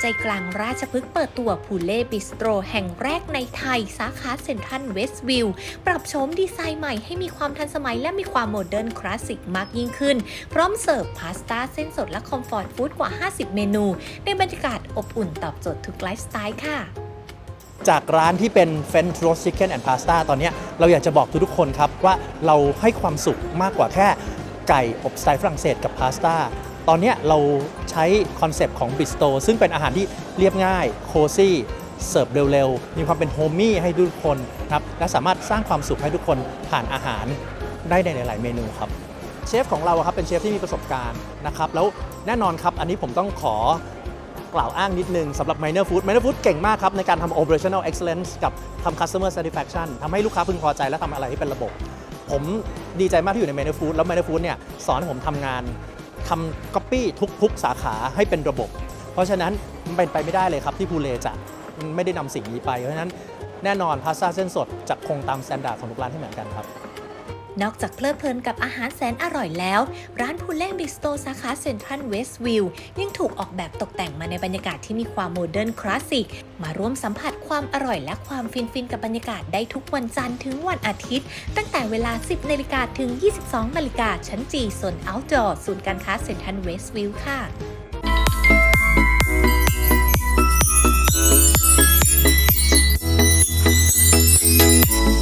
ใจกลางราชพฤกษ์เปิดตัวพูเล่บิสโตรแห่งแรกในไทย สาขาเซ็นทรัลเวสต์วิว ปรับโฉมดีไซน์ใหม่ให้มีความทันสมัยและมีความโมเดิร์นคลาสสิกมากยิ่งขึ้น พร้อมเสิร์ฟพาสต้าเส้นสดและคอมฟอร์ตฟู้ดกว่า 50 เมนู ในบรรยากาศอบอุ่นตอบโจทย์ทุกไลฟ์สไตล์ค่ะจากร้านที่เป็น French Roast Chicken and Pasta ตอนนี้เราอยากจะบอกทุกๆคนครับ ว่าเราให้ความสุขมากกว่าแค่ไก่อบสไตล์ฝรั่งเศสกับพาสต้า ตอนนี้เรา ช้คอนเซปต์ของบิสโตซึ่งเป็นอาหารที่เรียบง่าย โคซี่เสิร์ฟเร็วๆ มีความเป็นโฮมี่ให้ทุกคนครับและสามารถสร้างความสุขให้ทุกคนผ่านอาหารได้ในหลาย ๆ เมนูครับเชฟของเราครับเป็นเชฟที่มีประสบการณ์นะครับแล้วแน่นอนครับ อันนี้ผมต้องขอกล่าวอ้างนิดนึงสำหรับ Miner Food Miner Food เก่งมากครับ ในการทำ operational excellence กับทำ customer satisfaction ทำให้ลูกค้าพึงพอใจและทำอะไรที่เป็นระบบ ผมดีใจมากที่อยู่ใน Miner Food แล้ว Miner Food เนี่ยสอนให้ผมทำงาน ทำก๊อปปี้ทุกๆ สาขาให้เป็นระบบ เพราะฉะนั้นมันเป็นไปไม่ได้เลยครับที่ภูเลจะไม่ได้นำสิ่งนี้ไป เพราะฉะนั้นแน่นอนพาสต้าเส้นสดจะคงตามสแตนดาร์ดของทุกร้านที่เหมือนกันครับ นอกจากเพลิดเพลินกับอาหารแสนอร่อยแล้ว ร้านพูเล่บิสโตสาขาเซ็นทรัลเวสต์วิวยังถูกออกแบบตกแต่งมาในบรรยากาศที่มีความโมเดิร์นคลาสสิก มาร่วมสัมผัสความอร่อยและความฟินฟินๆกับบรรยากาศได้ทุกวันจันทร์ถึงวันอาทิตย์ ตั้งแต่เวลา 10นาฬิกาถึง 22นาฬิกาชั้นจีโซน outdoor ศูนย์การค้าเซ็นทรัลเวสต์วิวค่ะ